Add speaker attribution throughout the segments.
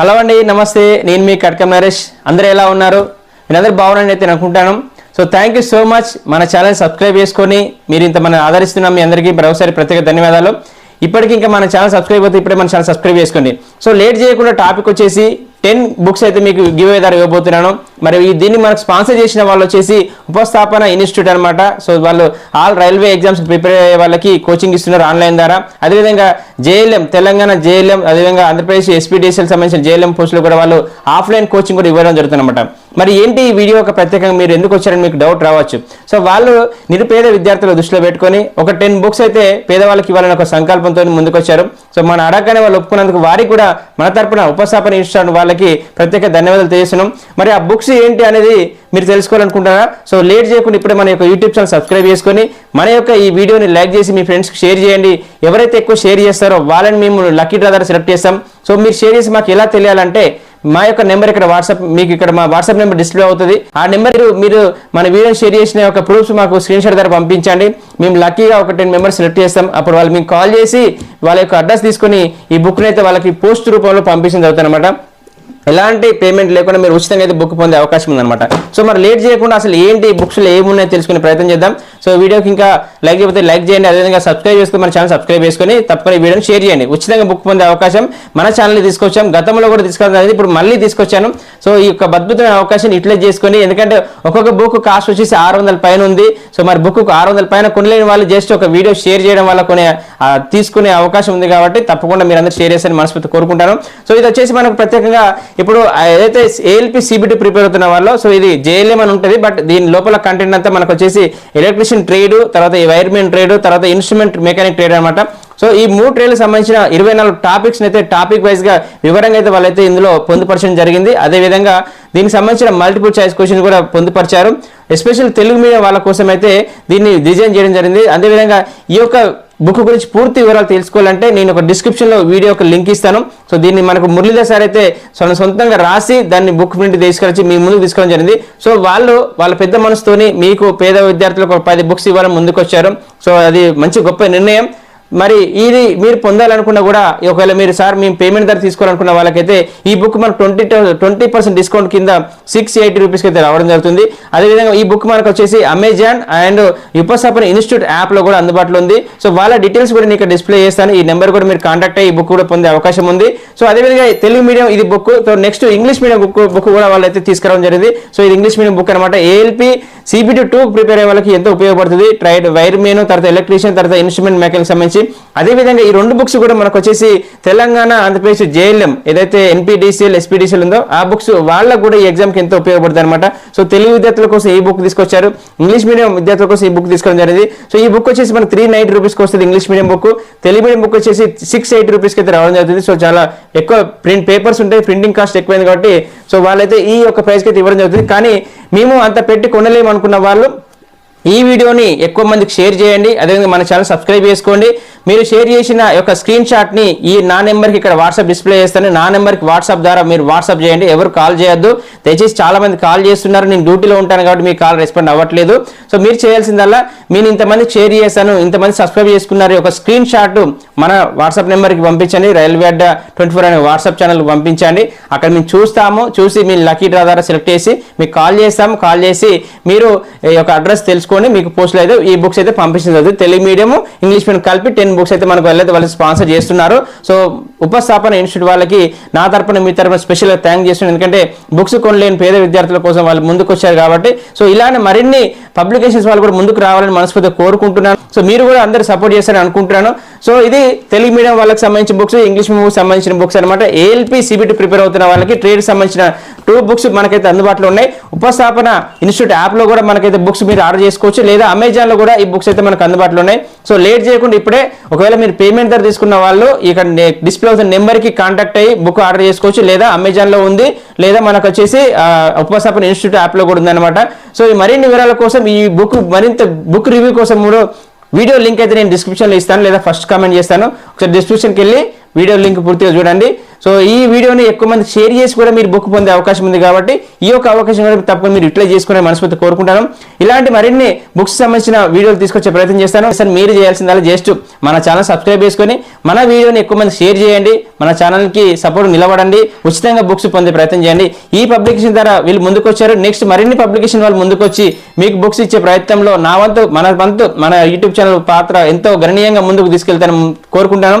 Speaker 1: Hello అండి నమస్తే. నేను మీ కట్కం నరేష్. అందరూ ఎలా ఉన్నారు? మీరందరూ బాగున్నారని అయితే నేను అనుకుంటాను. So thank you so much మన ఛానల్ సబ్స్క్రైబ్ చేసుకొని మీరు ఇంత మన ఆదరిస్తున్నాం మీ అందరికీ మరొకసారి ప్రత్యేక ధన్యవాదాలు. ఇప్పటికి ఇంకా మన ఛానల్ సబ్స్క్రైబ్ అయితే ఇప్పుడే మన ఛానల్ సబ్స్క్రైబ్ చేసుకోండి. సో లేట్ చేయకుండా టాపిక్ వచ్చేసి టెన్ బుక్స్ అయితే మీకు గివ్ ద్వారా ఇవ్వబోతున్నాను. మరి ఈ దీన్ని మనకు స్పాన్సర్ చేసిన వాళ్ళు వచ్చేసి ఉపస్థాపన ఇన్స్టిట్యూట్ అనమాట సో వాళ్ళు ఆల్ రైల్వే ఎగ్జామ్స్ ప్రిపేర్ అయ్యే వాళ్ళకి కోచింగ్ ఇస్తున్నారు ఆన్లైన్ ద్వారా. అదేవిధంగా జేఎల్ఎం తెలంగాణ జేఎల్ఎం అదేవిధంగా ఆంధ్రప్రదేశ్ ఎస్పీడీసీఎల్ సంబంధించిన జేఎల్ఎం పోస్టులు కూడా వాళ్ళు ఆఫ్లైన్ కోచింగ్ కూడా ఇవ్వడం జరుగుతుందన్నమాట. మరి ఏంటి ఈ వీడియో ఒక ప్రత్యేకంగా? మీరు ఎందుకు వచ్చారని మీకు డౌట్ రావచ్చు. సో వాళ్ళు నిరుపేద విద్యార్థుల దృష్టిలో పెట్టుకొని ఒక టెన్ బుక్స్ అయితే పేదవాళ్ళకి ఇవ్వాలని ఒక సంకల్పంతో ముందుకొచ్చారు. సో మన అడగగానే వాళ్ళు ఒప్పుకున్నందుకు వారికి కూడా మన తరపున ఉపస్థాపన ఇన్స్టిట్యూట్ వాళ్ళకి ప్రత్యేక ధన్యవాదాలు తెలియజేస్తున్నాం. మరి ఆ బుక్స్ ఏంటి అనేది మీరు తెలుసుకోవాలనుకుంటారా సో లేట్ చేయకుండా ఇప్పుడే మన యొక్క యూట్యూబ్ ఛానల్ సబ్స్క్రైబ్ చేసుకొని మన యొక్క ఈ వీడియోని లైక్ చేసి మీ ఫ్రెండ్స్కి షేర్ చేయండి. ఎవరైతే ఎక్కువ షేర్ చేస్తారో వాళ్ళని మేము లక్కీ డ్రా ద్వారా సెలెక్ట్ చేస్తాం. సో మీరు షేర్ చేసి మాకు ఎలా తెలియాలంటే మా యొక్క నెంబర్ ఇక్కడ వాట్సాప్ మీకు ఇక్కడ మా వాట్సాప్ నెంబర్ డిస్ప్లే అవుతుంది. ఆ నెంబర్ మీరు మన వీడియో షేర్ చేసిన యొక్క ప్రూఫ్స్ మాకు స్క్రీన్ షాట్ ద్వారా పంపించండి. మేము లక్కీగా ఒక టెన్ మెంబర్స్ సెలెక్ట్ చేస్తాం. అప్పుడు వాళ్ళు మీకు కాల్ చేసి వాళ్ళ యొక్క అడ్రస్ తీసుకొని ఈ బుక్ని అయితే వాళ్ళకి పోస్ట్ రూపంలో పంపించడం జరుగుతుంది అనమాట ఎలాంటి పేమెంట్ లేకుండా మీరు ఉచితంగా అయితే బుక్ పొందే అవకాశం ఉందన్నమాట. సో మరి లేట్ చేయకుండా అసలు ఏంటి బుక్స్లో ఏమున్నాయో తెలుసుకునే ప్రయత్నం చేద్దాం. సో వీడియోకి ఇంకా లైక్ చేయకపోతే లైక్ చేయండి అదేవిధంగా సబ్స్క్రైబ్ చేసుకుని మన ఛానల్ సబ్స్క్రైబ్ చేసుకొని తప్పకుండా ఈ వీడియోని షేర్ చేయండి. ఉచితంగా బుక్ పొందే అవకాశం మన ఛానల్ తీసుకొచ్చాం. గతంలో కూడా తీసుకురావడం జరిగింది ఇప్పుడు మళ్ళీ తీసుకొచ్చాను. సో ఈ యొక్క అద్భుతమైన అవకాశం యూటిలైజ్ చేసుకొని ఎందుకంటే ఒక్కొక్క బుక్ కాస్ట్ వచ్చేసి ఆరు వందల పైన ఉంది. సో మరి బుక్ ఆరు వందల పైన కొనలేని వాళ్ళు జస్ట్ ఒక వీడియో షేర్ చేయడం వల్ల కొనే తీసుకునే అవకాశం ఉంది కాబట్టి తప్పకుండా మీరు అందరూ షేర్ చేస్తారని మనస్ఫూర్తి కోరుకుంటాను. సో ఇది వచ్చేసి మనకు ప్రత్యేకంగా ఇప్పుడు ఏదైతే ఏఎల్పి సిబిటి ప్రిపేర్ అవుతున్న వాళ్ళు సో ఇది జేఎల్ఎం అని ఉంటుంది బట్ దీని లోపల కంటెంట్ అంతా మనకు వచ్చేసి ఎలక్ట్రిషియన్ ట్రేడ్ తర్వాత ఈ వైర్మెన్ ట్రేడ్ తర్వాత ఇన్స్ట్రుమెంట్ మెకానిక్ ట్రేడ్ అనమాట సో ఈ మూడు ట్రేడ్లకు సంబంధించిన ఇరవై నాలుగు టాపిక్స్ అయితే టాపిక్ వైజ్గా వివరంగా అయితే వాళ్ళైతే ఇందులో పొందుపరచడం జరిగింది. అదేవిధంగా దీనికి సంబంధించిన మల్టిపుల్ చాయిస్ క్వశ్చన్ కూడా పొందుపరిచారు. ఎస్పెషల్ తెలుగు మీడియం వాళ్ళ కోసం అయితే దీన్ని డిజైన్ చేయడం జరిగింది. అదేవిధంగా ఈ యొక్క బుక్ గురించి పూర్తి వివరాలు తెలుసుకోవాలంటే నేను ఒక డిస్క్రిప్షన్లో వీడియో ఒక లింక్ ఇస్తాను. సో దీన్ని మనకు మురళీధర్ సార్ అయితే సొంత సొంతంగా రాసి దాన్ని బుక్ ప్రింట్ తీసుకొచ్చి మీ ముందుకు తీసుకోవడం జరిగింది. సో వాళ్ళు వాళ్ళ పెద్ద మనసుతోని మీకు పేద విద్యార్థులకు ఒక పది బుక్స్ ఇవ్వాలని ముందుకు వచ్చారు సో అది మంచి గొప్ప నిర్ణయం. మరి ఇది మీరు పొందాలనుకున్నా కూడా ఒకవేళ మీరు సార్ మేము పేమెంట్ ధర తీసుకోవాలనుకున్న వాళ్ళకైతే ఈ బుక్ మనకు ట్వంటీ ట్వంటీ పర్సెంట్ డిస్కౌంట్ కింద సిక్స్ ఎయిటీ రూపీస్కి అయితే రావడం జరుగుతుంది. అదేవిధంగా ఈ బుక్ మనకు వచ్చేసి అమెజాన్ అండ్ ఉపస్థాపన ఇన్స్టిట్యూట్ యాప్లో కూడా అందుబాటులో ఉంది. సో వాళ్ళ డీటెయిల్స్ కూడా నీకు డిస్ప్లే చేస్తాను. ఈ నెంబర్ కూడా మీరు కాంటాక్ట్ అయ్యి ఈ బుక్ కూడా పొందే అవకాశం ఉంది. సో అదేవిధంగా తెలుగు మీడియం ఇది book so next English medium book book కూడా వాళ్ళైతే తీసుకురావడం జరిగింది. సో ఇది ఇంగ్లీష్ మీడియం బుక్ అనమాట ఏఎల్పి సిబిటి టూ ప్రిపేర్ అయ్యే వాళ్ళకి ఎంతో ఉపయోగపడుతుంది. ట్రైడ్ వైర్ మెయిన్ తర్వాత ఎలక్ట్రీషియన్ తర్వాత ఇన్స్ట్రుమెంట్ మెకానిక్ సంబంధించి. అదేవిధంగా ఈ రెండు బుక్స్ కూడా మనకు వచ్చేసి తెలంగాణ ఆంధ్రప్రదేశ్ జేఎల్ఎం ఏదైతే ఎన్పిడిసిఎల్ ఎస్పీడీసీఎల్ ఉందో ఆ బుక్స్ వాళ్ళకు కూడా ఈ ఎగ్జామ్కి ఎంతో ఉపయోగపడుతుంది అనమాట సో తెలుగు విద్యార్థుల కోసం ఈ బుక్ తీసుకొచ్చారు. ఇంగ్లీష్ మీడియం విద్యార్థుల కోసం ఈ బుక్ తీసుకోవడం జరిగింది. సో ఈ బుక్ వచ్చేసి మనకు త్రీ నైన్టీ రూపీస్కి వస్తుంది English medium book Telugu medium book వచ్చేసి సిక్స్ ఎయిటీ రూపీస్కి అయితే రావడం జరుగుతుంది. సో చాలా ఎక్కువ ప్రింట్ పేపర్స్ ఉంటాయి. ప్రింటింగ్ కాస్ట్ ఎక్కువైంది కాబట్టి సో వాళ్ళైతే ఈ యొక్క ప్రైస్కి అయితే ఇవ్వడం జరుగుతుంది. కానీ మేము అంత పెట్టి కొనలేము అనుకున్న వాళ్ళు ఈ వీడియోని ఎక్కువ మందికి షేర్ చేయండి అదేవిధంగా మన ఛానల్ సబ్స్క్రైబ్ చేసుకోండి. మీరు షేర్ చేసిన యొక్క స్క్రీన్ షాట్ని ఈ నా నెంబర్కి ఇక్కడ వాట్సాప్ డిస్ప్లే చేస్తాను. నా నెంబర్కి వాట్సాప్ ద్వారా మీరు వాట్సాప్ చేయండి. ఎవరు కాల్ చేయొద్దు. దయచేసి చాలా మంది కాల్ చేస్తున్నారు. నేను డ్యూటీలో ఉంటాను కాబట్టి మీ కాల్ రెస్పాండ్ అవ్వట్లేదు. సో మీరు చేయాల్సిందల్లా నేను ఇంతమంది షేర్ చేశాను ఇంతమంది సబ్స్క్రైబ్ చేసుకున్నారు. ఒక స్క్రీన్ షాట్ మన వాట్సాప్ నెంబర్కి పంపించండి. రైల్వే అడ్డ ట్వంటీ ఫోర్ అనే వాట్సాప్ ఛానల్కి పంపించండి. అక్కడ మేము చూస్తాము. చూసి మీ లక్కీ డ్రా ద్వారా సెలెక్ట్ చేసి మీకు కాల్ చేస్తాము. కాల్ చేసి మీరు ఈ యొక్క అడ్రస్ తెలుసుకొని మీకు పోస్టులు అయితే ఈ బుక్స్ అయితే పంపించదు తెలుగు మీడియం ఇంగ్లీష్ మీడియం కలిపి టెన్ బుక్స్ అయితే మనకు వెళ్ళైతే వాళ్ళు స్పాన్సర్ చేస్తున్నారు. సో ఉపస్థాపన ఇన్స్టిట్యూట్ వాళ్ళకి నా తరపున మీ తరపున స్పెషల్గా థ్యాంక్ చేస్తున్నాను. ఎందుకంటే బుక్స్ కొనలేని పేద విద్యార్థుల కోసం వాళ్ళు ముందుకు వచ్చారు కాబట్టి. సో ఇలానే మరిన్ని పబ్లికేషన్స్ వాళ్ళు కూడా ముందుకు రావాలని మనస్ఫూర్తిగా కోరుకుంటున్నాను. సో మీరు కూడా అందరు సపోర్ట్ చేస్తారని అనుకుంటున్నాను. సో ఇది తెలుగు మీడియం వాళ్ళకి సంబంధించిన బుక్స్ ఇంగ్లీష్ మీడియం సంబంధించిన బుక్స్ అనమాట ఏఎల్పి సిబిటి ప్రిపేర్ అవుతున్న వాళ్ళకి ట్రేడ్ సంబంధించిన టూ బుక్స్ మనకైతే అందుబాటులో ఉన్నాయి. ఉపస్థాపన ఇన్స్టిట్యూట్ యాప్లో కూడా మనకైతే బుక్స్ మీరు ఆర్డర్ చేసుకోవచ్చు లేదా అమెజాన్లో కూడా ఈ బుక్స్ అయితే మనకు అందుబాటులో ఉన్నాయి. సో లేట్ చేయకుండా ఇప్పుడే ఒకవేళ మీరు పేమెంట్ ధర తీసుకున్న వాళ్ళు ఇక్కడ డిస్ప్లే అవుతున్న నెంబర్కి కాంటాక్ట్ అయ్యి బుక్ ఆర్డర్ చేసుకోవచ్చు. లేదా అమెజాన్లో ఉంది. లేదా మనకు వచ్చేసి ఆ, ఉపస్థాపన ఇన్స్టిట్యూట్ యాప్లో కూడా ఉందన్నమాట. సో ఈ మరిన్ని వివరాల కోసం ఈ బుక్ మరింత బుక్ రివ్యూ కోసం కూడా వీడియో లింక్ అయితే నేను డిస్క్రిప్షన్లో ఇస్తాను. లేదా ఫస్ట్ కామెంట్ చేస్తాను. ఒకసారి డిస్క్రిప్షన్కి వెళ్ళి వీడియో లింక్ పూర్తిగా చూడండి. సో ఈ వీడియోని ఎక్కువ మంది షేర్ చేసి కూడా మీరు బుక్ పొందే అవకాశం ఉంది కాబట్టి ఈ యొక్క అవకాశం కూడా తప్పకుండా మీరు యూటిలైజ్ చేసుకునే మనస్ఫూర్తి కోరుకుంటాను. ఇలాంటి మరిన్ని బుక్స్ సంబంధించిన వీడియోలు తీసుకొచ్చే ప్రయత్నం చేస్తాను. సార్ మీరు చేయాల్సిందల్లా జస్ట్ మన ఛానల్ సబ్స్క్రైబ్ చేసుకొని మన వీడియోని ఎక్కువ మంది షేర్ చేయండి. మన ఛానల్కి సపోర్ట్ నిలబడండి. ఉచితంగా బుక్స్ పొందే ప్రయత్నం చేయండి. ఈ పబ్లికేషన్ ద్వారా వీళ్ళు ముందుకు వచ్చారు నెక్స్ట్ మరిన్ని పబ్లికేషన్ వాళ్ళు ముందుకొచ్చి మీకు బుక్స్ ఇచ్చే ప్రయత్నంలో నా వంతు మన వంతు మన యూట్యూబ్ ఛానల్ పాత్ర ఎంతో గణనీయంగా ముందుకు తీసుకెళ్తాను కోరుకుంటాను.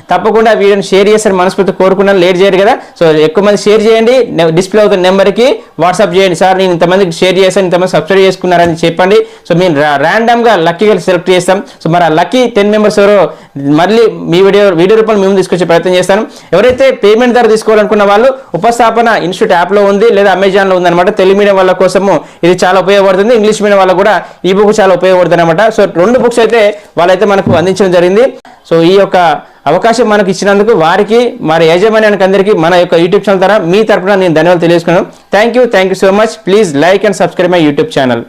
Speaker 1: తప్పకుండా వీడియోని షేర్ చేస్తారు మనస్ఫూర్తి కోరుకున్నాను లేట్ చేయరు కదా. సో ఎక్కువ మంది షేర్ చేయండి. డిస్ప్లే అవుతున్న నెంబర్కి వాట్సాప్ చేయండి. సార్ నేను ఇంతమందికి షేర్ చేశాను ఇంతమంది సబ్స్క్రైబ్ చేసుకున్నారని చెప్పండి. సో మేము ర్యాండమ్గా లక్కీగా సెలెక్ట్ చేస్తాం. సో మరి ఆ లక్కీ టెన్ మెంబర్స్ ఎవరో మళ్ళీ మీ వీడియో వీడియో రూపంలో మేము తీసుకొచ్చే ప్రయత్నం చేస్తాను. ఎవరైతే పేమెంట్ ధర తీసుకోవాలనుకున్న వాళ్ళు ఉపస్థాపన ఇన్స్టిట్యూట్ యాప్లో ఉంది లేదా అమెజాన్లో ఉందన్నమాట. తెలుగు మీడియం వాళ్ళ కోసము ఇది చాలా ఉపయోగపడుతుంది. ఇంగ్లీష్ మీడియం వాళ్ళకు కూడా ఈ బుక్ చాలా ఉపయోగపడుతుంది అనమాట సో రెండు బుక్స్ అయితే వాళ్ళైతే మనకు అందించడం జరిగింది. సో ఈ యొక్క అవకాశం మనకు ఇచ్చినందుకు వారికి మన యాజమాన్యానికి అందరికీ మన యొక్క యూట్యూబ్ ఛానల్ ద్వారా మీ తరఫున నేను ధన్యవాదాలు తెలియజేసుకున్నాను thank you thank you so much please like and subscribe my YouTube channel